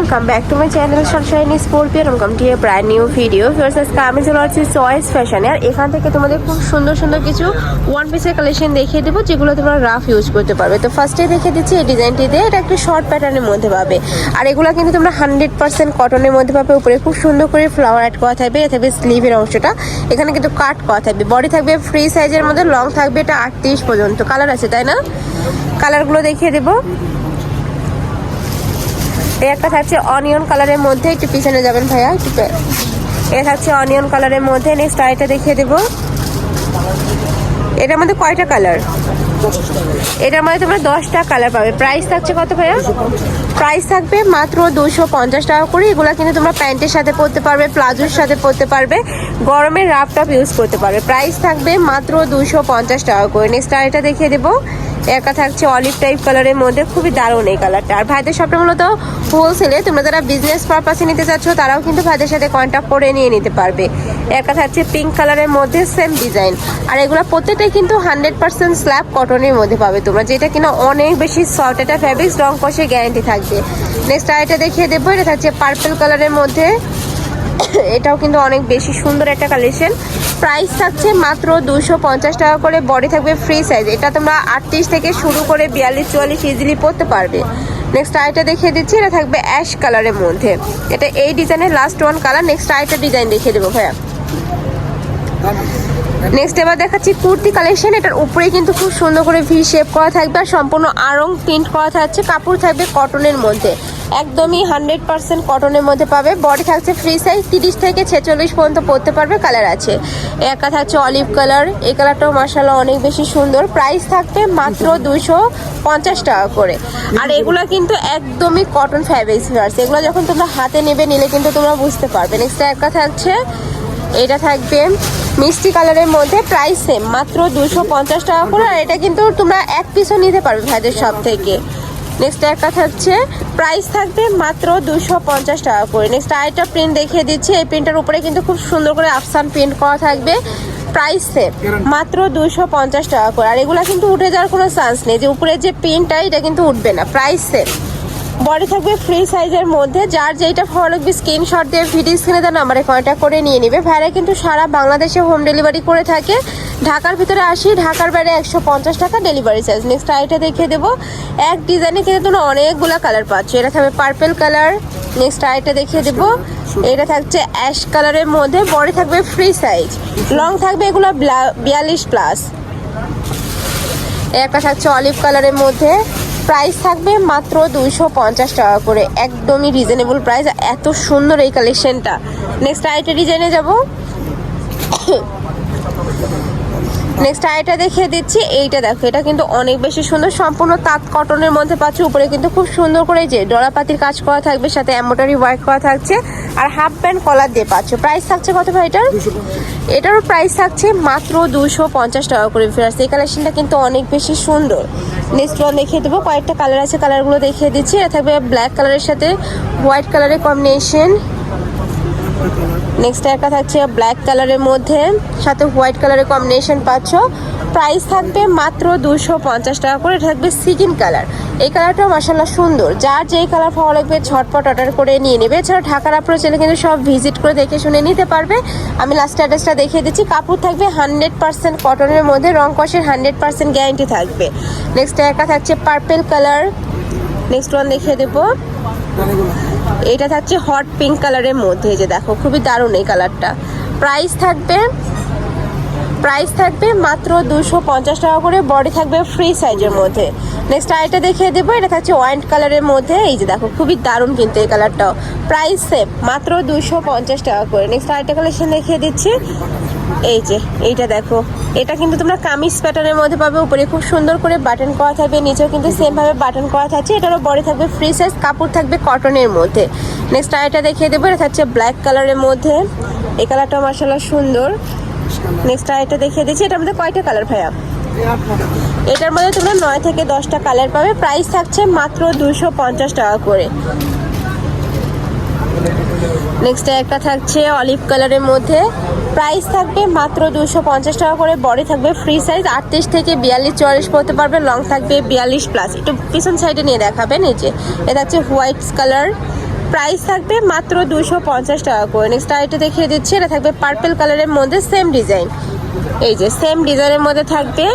Welcome back to my channel Sunshine Scorpio welcome to a brand new video first আজকে আমি চলে আসছি choice ফ্যাশনে আর এখান থেকে তোমাদের খুব সুন্দর সুন্দর কিছু ওয়ান পিসের কালেকশন দেখিয়ে দেবো, যেগুলো তোমরা রাফ ইউজ করতে পারবে। তো ফার্স্টে দেখে দিচ্ছি এই ডিজাইনটি দিয়ে। এটা একটু শর্ট প্যাটার্নের মধ্যে পাবে। আর এগুলো কিন্তু তোমরা হান্ড্রেড পার্সেন্ট কটনের মধ্যে পাবে। উপরে খুব সুন্দর করে ফ্লাওয়ার অ্যাড করা থাকবে। থাকবে স্লিভের অংশটা। এখানে কিন্তু কাট করা থাকবে। বডি থাকবে ফ্রি সাইজের মধ্যে লং থাকবে এটা আটত্রিশ পর্যন্ত। কালার আছে, তাই না? কালারগুলো দেখিয়ে দেবো। একটা থাকছে অনিয়ন কালারের মধ্যে, একটু পিছনে যাবেন ভাইয়া, একটু পে- এ থাকছে অনিয়ন কালারের মধ্যে নেক্সট আরেকটা দেখিয়ে দেবো। এটার মধ্যে কয়টা কালার এটার মধ্যে তোমরা দশটা কালার পাবে। প্রাইস থাকছে কত ভাইয়া? প্রাইস থাকবে মাত্র দুশো পঞ্চাশ টাকা করে। এগুলো কিন্তু তোমরা প্যান্টের সাথে পরতে পারবে, প্লাজোর সাথে পরতে পারবে, গরমের রাফ টপ ইউজ করতে পারবে। প্রাইস থাকবে মাত্র দুশো পঞ্চাশ টাকা করে। নেক্সট আরেকটা দেখিয়ে দেবো। একা থাকছে অলিভ টাইপ কালারের মধ্যে, খুবই দারুণ এই কালারটা আর ভাইদের সবটা মূলত হোলসেলে তোমরা যারা বিজনেস পারপাসে নিতে চাচ্ছ, তারাও কিন্তু ভাইদের সাথে কন্ট্যাক্ট করে নিয়ে নিতে পারবে। একা থাকছে পিঙ্ক কালারের মধ্যে সেম ডিজাইন আর এগুলো প্রত্যেকটাই কিন্তু হান্ড্রেড পার্সেন্ট স্ল্যাব কটনের মধ্যে পাবে তোমরা, যেটা কিনা অনেক বেশি সফট এটা ফ্যাব্রিক্স রং কষে গ্যারেন্টি থাকবে। নেক্সট আরেকটা দেখিয়ে দেবো, এটা থাকছে পার্পল কালারের মধ্যে এটাও কিন্তু অনেক বেশি সুন্দর একটা কালেকশন। প্রাইস থাকছে মাত্র দুশো পঞ্চাশ টাকা করে বডি থাকবে ফ্রি সাইজ এটা তোমরা আটত্রিশ থেকে শুরু করে বিয়াল্লিশ, চুয়াল্লিশ ইজিলি পরতে পারবে। নেক্সট আইটা দেখিয়ে দিচ্ছি, এটা থাকবে অ্যাশ কালারের মধ্যে। এটা এই ডিজাইনের last one colour next item design দেখিয়ে দেবো ভাইয়া। নেক্সট এবার দেখাচ্ছি কুর্তি কালেকশন এটার উপরে কিন্তু খুব সুন্দর করে ভি শেপ করা থাকবে আর সম্পূর্ণ আরং প্রিন্ট করা থাকছে, কাপড় থাকবে কটনের মধ্যে। একদমই হান্ড্রেড পার্সেন্ট কটনের মধ্যে পাবে। বডি থাকছে ফ্রি সাইজ তিরিশ থেকে ছেচল্লিশ পর্যন্ত পরতে পারবে কালার আছে। একা থাকছে অলিভ কালার এই কালারটাও মার্শাল্লাহ অনেক বেশি সুন্দর। প্রাইস থাকবে মাত্র দুশো পঞ্চাশ টাকা করে। আর এগুলো কিন্তু একদমই কটন ফ্যাব্রিক্স এগুলো যখন তোমরা হাতে নেবে, নিলে কিন্তু তোমরা বুঝতে পারবে। নেক্সট একা থাকছে, এটা থাকবে মিষ্টি কালারের মধ্যে প্রাইস সেম মাত্র দুশো পঞ্চাশ টাকা করে। আর এটা কিন্তু তোমরা এক পিসও নিতে পারবে ভাইদের সব থেকে। নেক্সট একটা থাকছে প্রাইস থাকবে মাত্র দুশো পঞ্চাশ টাকা করে। নেক্সট আরেকটা প্রিন্ট দেখিয়ে দিচ্ছি, এই প্রিন্টের উপরে কিন্তু খুব সুন্দর করে আফসান প্রিন্ট করা থাকবে প্রাইস মাত্র দুশো পঞ্চাশ টাকা করে। আর এগুলা কিন্তু উঠে যাওয়ার কোনো চান্স নেই, যে উপরে যে প্রিন্টটা এটা কিন্তু উঠবে না প্রাইস সেম বডি থাকবে ফ্রি সাইজের মধ্যে, যার যেটা ভালো লাগবে স্ক্রিনশট দিয়ে ভিডিও স্ক্রিনে দেওয়া নাম্বারে কন্ট্যাক্ট করে নিয়ে নিবে। ভাইরা কিন্তু সারা বাংলাদেশে হোম ডেলিভারি করে থাকে। ঢাকার ভিতরে আসি। ঢাকার বাইরে একশো পঞ্চাশ টাকা ডেলিভারি চার্জ নেক্সট আইটা দেখিয়ে দেবো। এক ডিজাইনে কিন্তু তোমরা অনেকগুলো কালার পাচ্ছ। এটা থাকবে পার্পেল কালার নেক্সট আইটা দেখিয়ে দেবো। এটা থাকছে অ্যাশ কালারের মধ্যে। বডি থাকবে ফ্রি সাইজ লং থাকবে এগুলো বিয়াল্লিশ প্লাস একটা থাকছে অলিভ কালারের মধ্যে। প্রাইস থাকবে মাত্র দুইশো পঞ্চাশ টাকা করে। একদমই রিজনেবল প্রাইস এত সুন্দর এই কালেকশনটা নেক্সট আরেকটা ডিজাইনে যাব। নেক্সট আরেকটা দেখিয়ে দিচ্ছি এইটা দেখো এটা কিন্তু অনেক বেশি সুন্দর সম্পূর্ণ তাঁত কটনের মধ্যে পাচ্ছে উপরে কিন্তু খুব সুন্দর করে যে ডলাপাতির কাজ করা থাকবে সাথে এম্বোটারি ওয়ার্ক করা থাকছে আর হাফ প্যান্ট কলার দিয়ে পাচ্ছ। প্রাইস থাকছে কত ভাই এটার? এটারও প্রাইস থাকছে মাত্র দুশো পঞ্চাশ টাকা করে ফেরাস এই কালেকশনটা কিন্তু অনেক বেশি সুন্দর। নেক্সট ওয়ান দেখিয়ে দেবো কয়েকটা কালার আছে কালারগুলো দেখিয়ে দিচ্ছি। এটা থাকবে ব্ল্যাক কালারের সাথে হোয়াইট কালারের কম্বিনেশন নেক্সট একটা থাকছে ব্ল্যাক কালারের মধ্যে, সাথে হোয়াইট কালারের কম্বিনেশন পাচ্ছ। প্রাইস থাকবে মাত্র দুশো পঞ্চাশ টাকা করে থাকবে সিকিন কালার এই কালারটাও মাসাল্লাহ সুন্দর। যার যেই কালার ভালো লাগবে ঝটপট অর্ডার করে নিয়ে নেবে। এছাড়া ঢাকার আপনার ছেলে কিন্তু সব ভিজিট করে দেখে শুনে নিতে পারবে। আমি লাস্ট অ্যাড্রেসটা দেখিয়ে দিচ্ছি। কাপড় থাকবে হান্ড্রেড পার্সেন্ট কটনের মধ্যে, রং কষের হান্ড্রেড পার্সেন্ট গ্যারান্টি থাকবে। নেক্সট একটা থাকছে পার্পেল কালার নেক্সট ওয়ান দেখিয়ে দেবো। এটা থাকছে হট পিঙ্ক কালারের মধ্যে যে দেখো, খুবই দারুণ এই কালারটা প্রাইস থাকবে প্রাইস থাকবে মাত্র দুশো পঞ্চাশ টাকা করে বডি থাকবে ফ্রি সাইজের মধ্যে। নেক্সট আরেকটা দেখিয়ে দেবো, এটা থাকছে ওয়াইট কালারের মধ্যে, এই যে দেখো, খুবই দারুণ কিন্তু এই কালারটাও প্রাইস সেম মাত্র দুশো পঞ্চাশ টাকা করে। নেক্সট আরেকটা কালেকশন দেখিয়ে দিচ্ছি। এই যে, এইটা দেখো। এটা কিন্তু তোমরা কামিজ প্যাটার্নের মধ্যে পাবে। উপরে খুব সুন্দর করে বাটন করা থাকবে, নিচেও কিন্তু সেম ভাবে বাটন করা থাকছে। এটারও বডি থাকবে ফ্রি সাইজ কাপড় থাকবে কটনের মধ্যে। নেক্সট আরেকটা দেখিয়ে দেবো, এটা থাকছে ব্ল্যাক কালারের মধ্যে। এই কালারটা মার্শাল্লাহ সুন্দর। নেক্সট আরেকটা দেখিয়ে দিচ্ছি, এটার মধ্যে কয়টা কালার ভাইয়া? এটার মধ্যে তোমরা নয় থেকে দশটা কালার পাবে। প্রাইস থাকছে মাত্র দুশো পঞ্চাশ টাকা করে। নেক্সট একটা থাকছে অলিভ কালারের মধ্যে। প্রাইস থাকবে মাত্র দুশো পঞ্চাশ টাকা করে বডি থাকবে ফ্রি সাইজ আটত্রিশ থেকে বিয়াল্লিশ চুয়াল্লিশ পড়তে পারবে লং থাকবে বিয়াল্লিশ প্লাস একটু পিছন সাইডে নিয়ে দেখাবেন, এই যে, এটা হচ্ছে হোয়াইট কালার প্রাইস থাকবে মাত্র দুশো পঞ্চাশ টাকা করে। নেক্সট আইটা দেখিয়ে দিচ্ছি, এটা থাকবে পার্পেল কালারের মধ্যে সেম ডিজাইন এই যে সেম ডিজাইনের মধ্যে থাকবে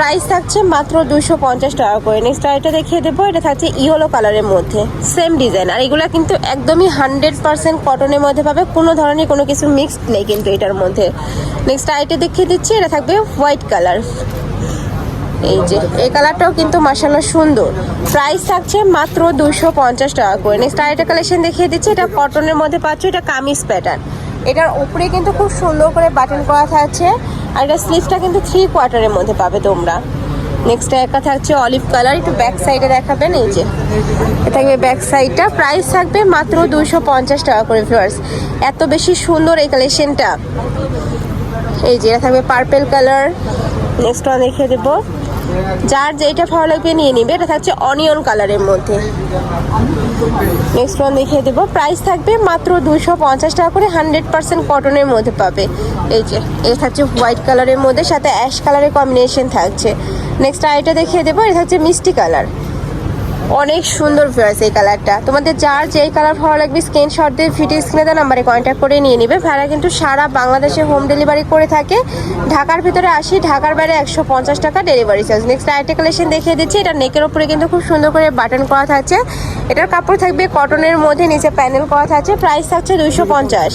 প্রাইস থাকছে মাত্র দুশো পঞ্চাশ টাকা করে। নেক্সট আইটা দেখিয়ে দেবো, এটা থাকছে ইয়েলো কালারের মধ্যে। সেম ডিজাইন আর এগুলো কিন্তু একদমই হান্ড্রেড পার্সেন্ট কটনের মধ্যে পাবে। কোনো ধরনের কোনো কিছু মিক্সড নেই কিন্তু এটার মধ্যে। নেক্সট আইটা দেখিয়ে দিচ্ছি, এটা থাকবে হোয়াইট কালার এই যে, এই কালারটাও কিন্তু মাসাল্লাহ সুন্দর। প্রাইস থাকছে মাত্র দুশো পঞ্চাশ টাকা করে। নেক্সট আরেকটা কালেকশন দেখিয়ে দিচ্ছি, এটা কটনের মধ্যে পাচ্ছ, এটা কামিজ প্যাটার্ন এটার উপরে কিন্তু খুব সুন্দর করে বাটন করা থাকছে। আর এটা স্লিভটা কিন্তু থ্রি কোয়ার্টারের মধ্যে পাবে তোমরা। নেক্সট একটা থাকছে অলিভ কালার একটু ব্যাক সাইডে দেখাবেন, এই যে। এটা থাকবে ব্যাক সাইডটা প্রাইস থাকবে মাত্র দুশো পঞ্চাশ টাকা করে ভিউয়ার্স এত বেশি সুন্দর এই কালেকশনটা এই যে, এটা থাকবে পার্পেল কালার নেক্সট ওয়ান দেখিয়ে দেবো। যার যেটা ভালো লাগবে নিয়ে নিবে। এটা থাকছে অনিয়ন কালারের মধ্যে। নেক্সট ওয়ান দেখিয়ে দেবো। প্রাইস থাকবে মাত্র দুশো পঞ্চাশ টাকা করে হান্ড্রেড পার্সেন্ট কটনের মধ্যে পাবে। এই যে এটা থাকছে হোয়াইট কালারের মধ্যে, সাথে অ্যাশ কালারের কম্বিনেশন থাকছে। নেক্সট আইটা দেখিয়ে দেবো, এটা হচ্ছে মিষ্টি কালার অনেক সুন্দর ভিউয়ার্স এই কালারটা তোমাদের যার যেই কালার ভালো লাগবে স্ক্রিনশট দিয়ে ভিডিও স্ক্রিনে নাম্বারে কন্ট্যাক্ট করে নিয়ে নিবে। ভাড়া কিন্তু সারা বাংলাদেশে হোম ডেলিভারি করে থাকে। ঢাকার ভিতরে আসি, ঢাকার বাইরে একশো পঞ্চাশ টাকা delivery charge next item collection দেখিয়ে দিচ্ছি। এটা নেকের উপরে কিন্তু খুব সুন্দর করে বাটন করা থাকছে। এটার কাপড় থাকবে কটনের মধ্যে, নিচে প্যানেল করা থাকছে। প্রাইস থাকছে দুইশো পঞ্চাশ।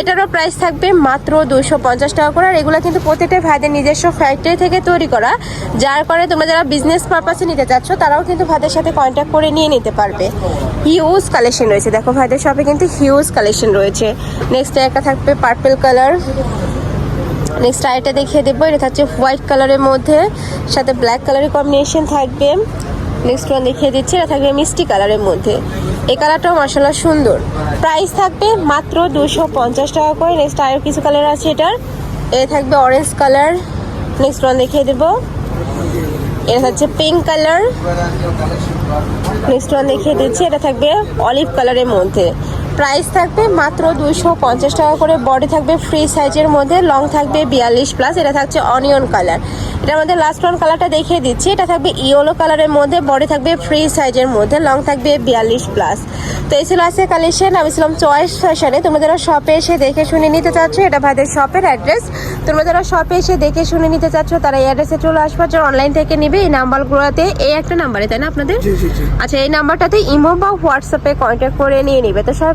এটারও প্রাইস থাকবে মাত্র দুশো পঞ্চাশ টাকা করে। আর এগুলো কিন্তু প্রত্যেকটা ভাইদের নিজস্ব ফ্যাক্টরি থেকে তৈরি করা। যার কারণে তোমরা যারা বিজনেস পারপাসে নিতে চাচ্ছ, তারাও কিন্তু ভাইদের সাথে কন্ট্যাক্ট করে নিয়ে নিতে পারবে। হিউজ কালেকশন রয়েছে। দেখো ভাইদের শপে কিন্তু হিউজ কালেকশন রয়েছে। নেক্সট একটা থাকবে পার্পেল কালার নেক্সট আইটা দেখিয়ে দেবো। এটা থাকছে হোয়াইট কালারের মধ্যে। সাথে ব্ল্যাক কালারের কম্বিনেশন থাকবে। নেক্সট ওয়ান দেখিয়ে দিচ্ছি, এটা থাকবে মিষ্টি কালারের মধ্যে। এই কালারটাও মাসাল্লাহ সুন্দর। প্রাইস থাকবে মাত্র দুশো পঞ্চাশ টাকা করে। নেক্সট আরও কিছু কালার আছে এটার। এ থাকবে অরেঞ্জ কালার। নেক্সট ওয়ান দেখিয়ে দেবো। এটা হচ্ছে পিঙ্ক কালার। নেক্সট ওয়ান দেখিয়ে দিচ্ছি, এটা থাকবে অলিভ কালারের মধ্যে। প্রাইস থাকবে মাত্র দুইশো পঞ্চাশ টাকা করে। বডি থাকবে ফ্রি সাইজের মধ্যে লং থাকবে বিয়াল্লিশ প্লাস এটা থাকছে অনিয়ন কালার এটার মধ্যে লাস্ট ওয়ান কালারটা দেখিয়ে দিচ্ছি এটা থাকবে ইয়েলো কালারের মধ্যে বডি থাকবে ফ্রি সাইজের মধ্যে লং থাকবে বিয়াল্লিশ প্লাস তো এই ছিল আছে কালেকশন আমি ছিলাম চয়েস ফ্যাশনে তোমরা যারা শপে এসে দেখে শুনে নিতে চাচ্ছ এটা ভাইদের শপের অ্যাড্রেস তোমরা যারা শপে এসে দেখে শুনে নিতে চাচ্ছ তারা এই অ্যাড্রেসে চলে আসবে যারা অনলাইন থেকে নিবে। এই নাম্বারগুলোতে এই একটা নাম্বারে তাই না আপনাদের? আচ্ছা এই নাম্বারটাতে ইমো বা হোয়াটসঅ্যাপে কন্ট্যাক্ট করে নিয়ে নিবে। তো সবাই